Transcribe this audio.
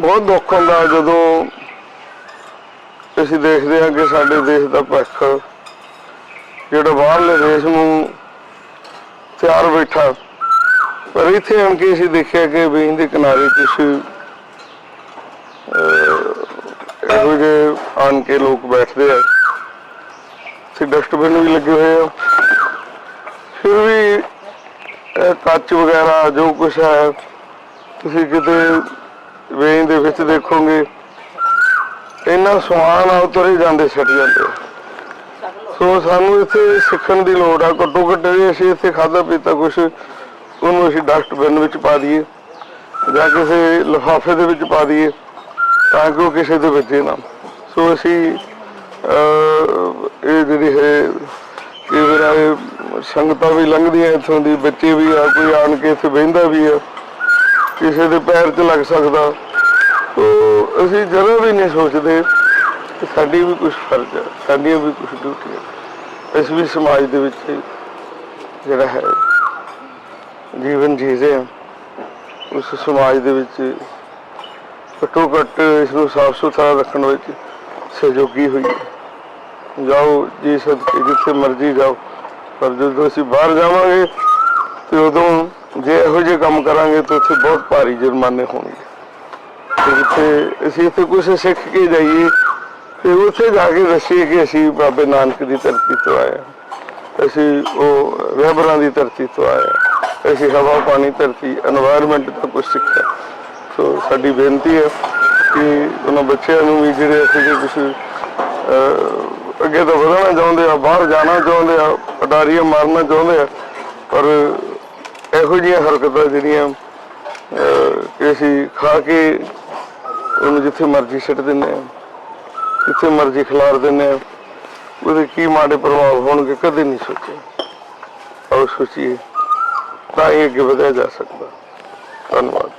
ਬਹੁਤ ਦੁੱਖ ਹੁੰਦਾ ਜਦੋਂ ਅਸੀਂ ਦੇਖਦੇ ਹਾਂ ਕਿ ਸਾਡੇ ਦੇਸ਼ ਦਾ ਭਵਿੱਖ ਜਿਹੜਾ ਬਾਹਰਲੇ ਦੇਸ਼ ਨੂੰ ਤਿਆਰ ਬੈਠਾ। ਪਰ ਇੱਥੇ ਆਣ ਕੇ ਅਸੀਂ ਦੇਖਿਆ ਕਿ ਵੇਈਂ ਦੇ ਕਿਨਾਰੇ ਕੁਛ ਇਹੋ ਜਿਹੇ ਆਣ ਕੇ ਲੋਕ ਬੈਠਦੇ ਆ। ਇੱਥੇ ਡਸਟਬਿਨ ਵੀ ਲੱਗੇ ਹੋਏ ਆ। ਫਿਰ ਵੀ ਇਹ ਕੱਚ ਵਗੈਰਾ ਜੋ ਕੁਛ ਹੈ, ਤੁਸੀਂ ਕਿਤੇ ਵੇਈਂ ਦੇ ਵਿੱਚ ਦੇਖੋਗੇ, ਇੰਨਾ ਸਮਾਨ ਆ ਉਤਰੇ ਜਾਂਦੇ ਛੱਡ ਜਾਂਦੇ ਸੋ ਸਾਨੂੰ ਇੱਥੇ ਸਿੱਖਣ ਦੀ ਲੋੜ ਆ, ਘੱਟੋ ਘੱਟ ਜੇ ਅਸੀਂ ਇੱਥੇ ਖਾਦਾ ਪੀਤਾ ਕੁਛ, ਉਹਨੂੰ ਅਸੀਂ ਡਸਟਬਿਨ ਵਿੱਚ ਪਾ ਦਈਏ, ਜਾਂ ਕਿਸੇ ਲਿਫਾਫੇ ਦੇ ਵਿੱਚ ਪਾ ਦਈਏ, ਤਾਂ ਕਿ ਉਹ ਕਿਸੇ ਦੇ ਵੱਜੇ ਨਾ। ਸੋ ਅਸੀਂ ਇਹ ਜਿਹੜੀ ਹੈ ਕਿ ਮੇਰਾ ਇਹ ਸੰਗਤਾਂ ਵੀ ਲੰਘਦੀਆਂ ਇੱਥੋਂ ਦੀ, ਬੱਚੇ ਵੀ ਆ, ਕੋਈ ਆਣ ਕੇ ਇੱਥੇ ਬਹਿੰਦਾ ਵੀ ਆ। ਕਿਸੇ ਦੇ ਪੈਰ 'ਚ ਲੱਗ ਸਕਦਾ। ਸੋ ਅਸੀਂ ਜਰਾ ਵੀ ਨਹੀਂ ਸੋਚਦੇ ਕਿ ਸਾਡੀ ਵੀ ਕੁਝ ਫਰਜ਼ ਹੈ, ਸਾਡੀਆਂ ਵੀ ਕੁਝ ਡਿਊਟੀਆਂ ਇਸ ਵੀ ਸਮਾਜ ਦੇ ਵਿੱਚ ਜਿਹੜਾ ਹੈ, ਜੀਵਨ ਜੀਦੇ ਹਾਂ ਉਸ ਸਮਾਜ ਦੇ ਵਿੱਚ ਘੱਟੋ ਘੱਟ ਇਸ ਨੂੰ ਸਾਫ਼ ਸੁਥਰਾ ਰੱਖਣ ਵਿੱਚ ਸਹਿਯੋਗੀ ਹੋਈ ਹੈ। ਜਾਓ ਜੀ ਸਦਕੇ ਜਿੱਥੇ ਮਰਜ਼ੀ ਜਾਓ, ਪਰ ਜਦੋਂ ਅਸੀਂ ਬਾਹਰ ਜਾਵਾਂਗੇ ਤੇ ਉਦੋਂ ਜੇ ਇਹੋ ਜਿਹੇ ਕੰਮ ਕਰਾਂਗੇ ਤਾਂ ਉੱਥੇ ਬਹੁਤ ਭਾਰੀ ਜੁਰਮਾਨੇ ਹੋਣਗੇ। ਤੇ ਇੱਥੇ ਅਸੀਂ ਇੱਥੇ ਕੁਝ ਸਿੱਖ ਕੇ ਜਾਈਏ ਤੇ ਉੱਥੇ ਜਾ ਕੇ ਦੱਸੀਏ ਕਿ ਅਸੀਂ ਬਾਬੇ ਨਾਨਕ ਦੀ ਧਰਤੀ ਤੋਂ ਆਏ ਅਸੀਂ ਉਹ ਰਹਿਬਰਾਂ ਦੀ ਧਰਤੀ ਤੋਂ ਆਏ ਅਸੀਂ ਹਵਾ, ਪਾਣੀ, ਧਰਤੀ এনवायरमेंट ਦਾ ਕੁਝ ਸਿੱਖਿਆ। ਸੋ ਸਾਡੀ ਬੇਨਤੀ ਹੈ ਕਿ ਉਹਨਾਂ ਬੱਚਿਆਂ ਨੂੰ ਵੀ ਜਿਹੜੇ ਅਸੀਂ ਜੇ ਕੁਝ ਅੱਗੇ ਤੋਂ ਵਧਣਾ ਚਾਹੁੰਦੇ ਆ, ਬਾਹਰ ਜਾਣਾ ਚਾਹੁੰਦੇ ਆ, ਪਟਾਰੀਆਂ ਮਾਰਨਾ ਚਾਹੁੰਦੇ ਆ, ਪਰ ਇਹੋ ਜਿਹੀਆਂ ਹਰਕਤਾਂ ਜਿਹੜੀਆਂ ਕਿ ਅਸੀਂ ਖਾ ਕੇ ਉਹਨੂੰ ਜਿੱਥੇ ਮਰਜ਼ੀ ਸਿੱਟ ਦਿੰਦੇ ਆ ਜਿੱਥੇ ਮਰਜ਼ੀ ਖਿਲਾਰ ਦਿੰਦੇ ਆ ਉਹਦੇ ਕੀ ਮਾੜੇ ਪ੍ਰਭਾਵ ਹੋਣਗੇ ਕਦੇ ਨਹੀਂ ਸੋਚਿਆ ਆਓ ਸੋਚੀਏ, ਤਾਂ ਇਹ ਅੱਗੇ ਵਧਿਆ ਜਾ ਸਕਦਾ। ਧੰਨਵਾਦ।